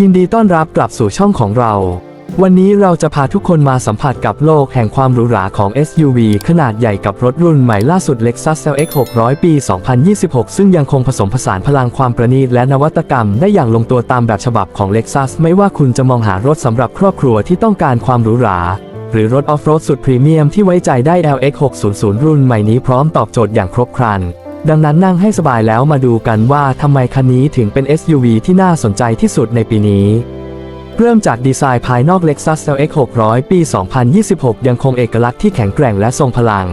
ยินดีต้อนรับกลับสู่ช่องของเรา วันนี้เราจะพาทุกคนมาสัมผัสกับโลกแห่งความหรูหราของ SUV ขนาดใหญ่กับรถรุ่นใหม่ล่าสุด Lexus LX 600 ปี 2026 ซึ่งยังคงผสมผสานพลังความประณีตและนวัตกรรมได้อย่างลงตัวตามแบบฉบับของ Lexus ไม่ว่าคุณจะมองหารถสำหรับครอบครัวที่ต้องการความหรูหราหรือรถออฟโรดสุดพรีเมียมที่ไว้ใจได้ LX 600 รุ่นใหม่นี้พร้อมตอบโจทย์อย่างครบครัน ดังนั้นนั่งให้สบายแล้วมาดูกันว่าทำไมคันนี้ถึงเป็น SUV ที่น่าสนใจที่สุดในปีนี้ เริ่มจากดีไซน์ภายนอก Lexus LX 600 ปี 2026 ยังคงเอกลักษณ์ที่แข็งแกร่งและทรงพลัง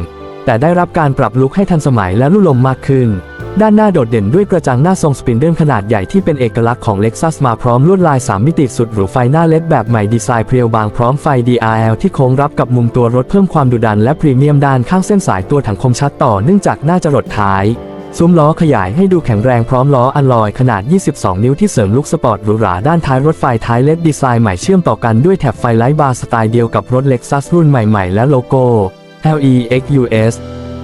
แต่ได้รับการปรับลุคให้ทันสมัยและลุ่ลมมากขึ้น ด้านหน้าโดดเด่นด้วยกระจังหน้าทรงสปินเดิลขนาดใหญ่ที่เป็นเอกลักษณ์ของ Lexus มาพร้อมลวดลาย 3 มิติสุดหรูไฟหน้าเล็ดแบบใหม่ดีไซน์เพรียวบางพร้อมไฟ DRL ที่โค้งรับกับมุมตัวรถเพิ่มความดุดันและพรีเมียมด้านข้างเส้นสายตัวถังคมชัดต่อเนื่องจากหน้าจรดท้ายซุ้มล้อขยายให้ดูแข็งแรงพร้อมล้ออัลลอยขนาด 22 นิ้วที่เสริมลุคสปอร์ตหรูหราด้านท้ายรถไฟท้ายเล็ดดีไซน์ใหม่เชื่อมต่อกันด้วยแถบไฟไลท์บาร์สไตล์เดียวกับรถ Lexus รุ่นใหม่ๆ และโลโก้ LEXUS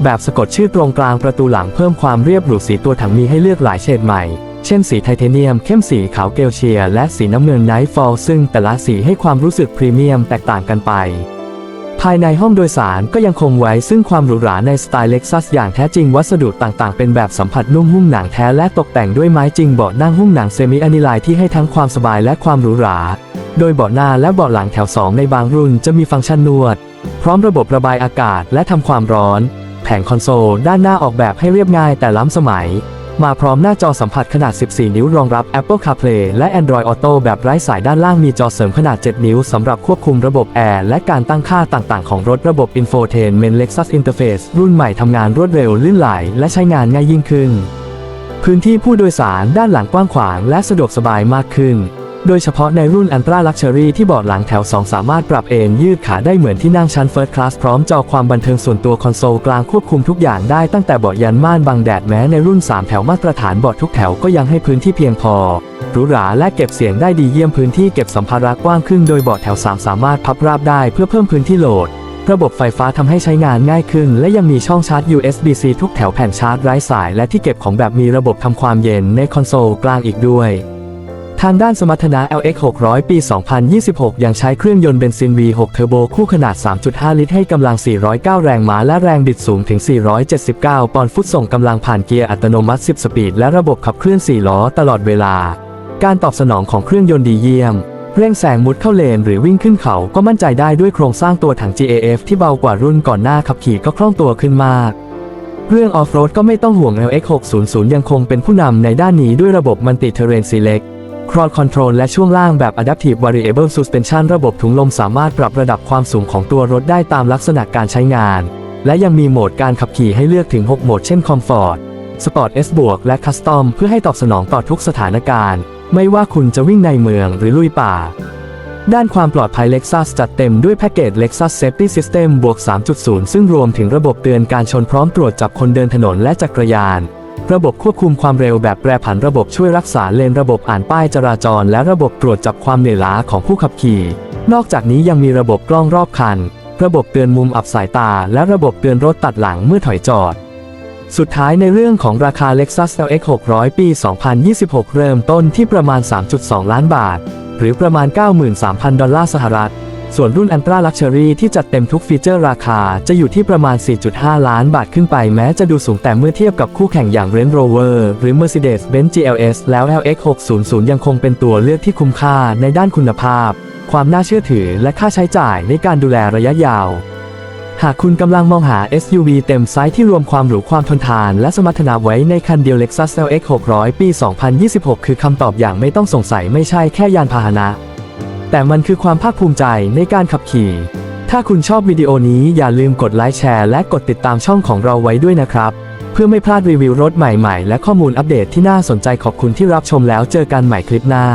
แบบสะกดชื่อตรงกลางประตูหลังเพิ่มความเรียบหรูสีตัวถังมีให้เลือกหลายเฉดใหม่ เช่นสีไทเทเนียม เข้มสีขาวเกลเชีย และสีน้ำเงินไนท์ฟอลซึ่งแต่ละสีให้ความรู้สึกพรีเมียมแตกต่างกันไป ภายในห้องโดยสารก็ยังคงไว้ซึ่งความหรูหราในสไตล์เล็กซัสอย่างแท้จริงวัสดุต่างๆ เป็นแบบสัมผัสนุ่มหุ้มหนังแท้และตกแต่งด้วยไม้จริงเบาะนั่งหุ้มหนังเซมิอะนิไลที่ให้ทั้งความสบายและความหรูหราโดยเบาะหน้าและเบาะหลังแถว 2 ในบางรุ่นจะมีฟังก์ชันนวด พร้อมระบบระบายอากาศและทำความร้อน แผงคอนโซลด้านหน้าออกแบบให้เรียบง่ายแต่ล้ำสมัย มาพร้อมหน้าจอสัมผัสขนาด 14 นิ้วรองรับ Apple CarPlay และ Android Auto แบบไร้สายด้านล่างมีจอเสริมขนาด 7 นิ้วสำหรับควบคุมระบบแอร์และการตั้งค่าต่างๆ ของรถระบบ Infotainment Lexus Interface รุ่นใหม่ทำงานรวดเร็วลื่นไหลและใช้งานง่ายยิ่งขึ้น พื้นที่ผู้โดยสารด้านหลังกว้างขวางและสะดวกสบายมากขึ้น โดยเฉพาะในรุ่น Ultra Luxury ที่เบาะหลังแถว 2 สามารถปรับเอนยืดขาได้เหมือนที่นั่งชั้น First Class พร้อมจอความบันเทิงส่วนตัวคอนโซลกลางควบคุมทุกอย่างได้ตั้งแต่เบาะยันม่านบังแดดแม้ในรุ่น 3 แถวมาตรฐานเบาะทุกแถวก็ยังให้พื้นที่เพียงพอหรูหราและเก็บเสียงได้ดีเยี่ยมพื้นที่เก็บสัมภาระกว้างขึ้นโดยเบาะแถว 3 สามารถพับราบได้เพื่อเพิ่มพื้นที่โหลดระบบไฟฟ้าทำให้ใช้งานง่ายขึ้น และยังมีช่องชาร์จ USB-C ทุกแถวแผ่นชาร์จไร้สาย และที่เก็บของแบบมีระบบทำความเย็นในคอนโซลกลางอีกด้วย ทางด้านสมรรถนะ LX 600 ปี 2026 ยังใช้เครื่องยนต์เบนซิน V6 เทอร์โบคู่ขนาด 3.5 ลิตรให้กำลัง 409 แรงม้าและแรงบิดสูงถึง 479 ปอนด์ฟุตส่งกำลังผ่านเกียร์อัตโนมัติ 10 สปีด และระบบขับเคลื่อน 4 ล้อตลอดเวลา การตอบสนองของเครื่องยนต์ดีเยี่ยม เร่งแซงมุดเข้าเลนหรือวิ่งขึ้นเขาก็มั่นใจได้ด้วยโครงสร้างตัวถัง GAF ที่เบากว่ารุ่นก่อนหน้าขับขี่ก็คล่องตัวขึ้นมากเรื่องออฟโรดก็ไม่ต้องห่วง LX 600ยังคงเป็นผู้นำในด้านนี้ด้วยระบบ Multi Terrain Select Crawl Control และช่วงล่างแบบ Adaptive Variable Suspension ระบบถุงลมสามารถปรับระดับความสูงของตัวรถได้ตามลักษณะการใช้งาน และยังมีโหมดการขับขี่ให้เลือกถึง 6 โหมดเช่น Comfort Sport S บวกและ Custom เพื่อให้ตอบสนองต่อทุกสถานการณ์ ไม่ว่าคุณจะวิ่งในเมืองหรือลุยป่า ด้านความปลอดภัย Lexus จัดเต็มด้วยแพ็กเกจ Lexus Safety System บวก 3.0 ซึ่งรวมถึงระบบเตือนการชนพร้อมตรวจจับคนเดินถนนและจักรยาน ระบบควบคุมความเร็วแบบแปรผันระบบช่วยรักษาเลนระบบอ่านป้ายจราจร และระบบตรวจจับความเหนื่อยล้าของผู้ขับขี่ นอกจากนี้ยังมีระบบกล้องรอบคัน ระบบเตือนมุมอับสายตา และระบบเตือนรถตัดหลังเมื่อถอยจอด สุดท้ายในเรื่องของราคา Lexus LX 600 ปี 2026 เริ่มต้นที่ประมาณ 3.2 ล้านบาท หรือประมาณ 93,000 ดอลลาร์สหรัฐ ส่วนรุ่น Ultra Luxury ที่จัดเต็มทุกฟีเจอร์ราคาจะอยู่ที่ประมาณ 4.5 ล้านบาทขึ้นไปแม้จะดูสูงแต่เมื่อเทียบกับคู่แข่งอย่าง Range Rover หรือ Mercedes-Benz GLS แล้ว LX 600 ยังคงเป็นตัวเลือกที่คุ้มค่าในด้านคุณภาพ ความน่าเชื่อถือและค่าใช้จ่ายในการดูแลระยะยาว หากคุณกำลังมองหา SUV เต็มไซส์ที่รวมความหรูความทนทาน และสมรรถนะไว้ในคันเดียว Lexus LX 600 ปี 2026 คือคำตอบอย่างไม่ต้องสงสัยไม่ใช่แค่ยานพาหนะ แต่มันคือความภาคภูมิใจในการขับขี่ ถ้าคุณชอบวิดีโอนี้อย่าลืมกดไลค์แชร์และกดติดตามช่องของเราไว้ด้วยนะครับ เพื่อไม่พลาดรีวิวรถใหม่ๆ และข้อมูลอัปเดตที่น่าสนใจขอบคุณที่รับชมแล้วเจอกันใหม่คลิปหน้า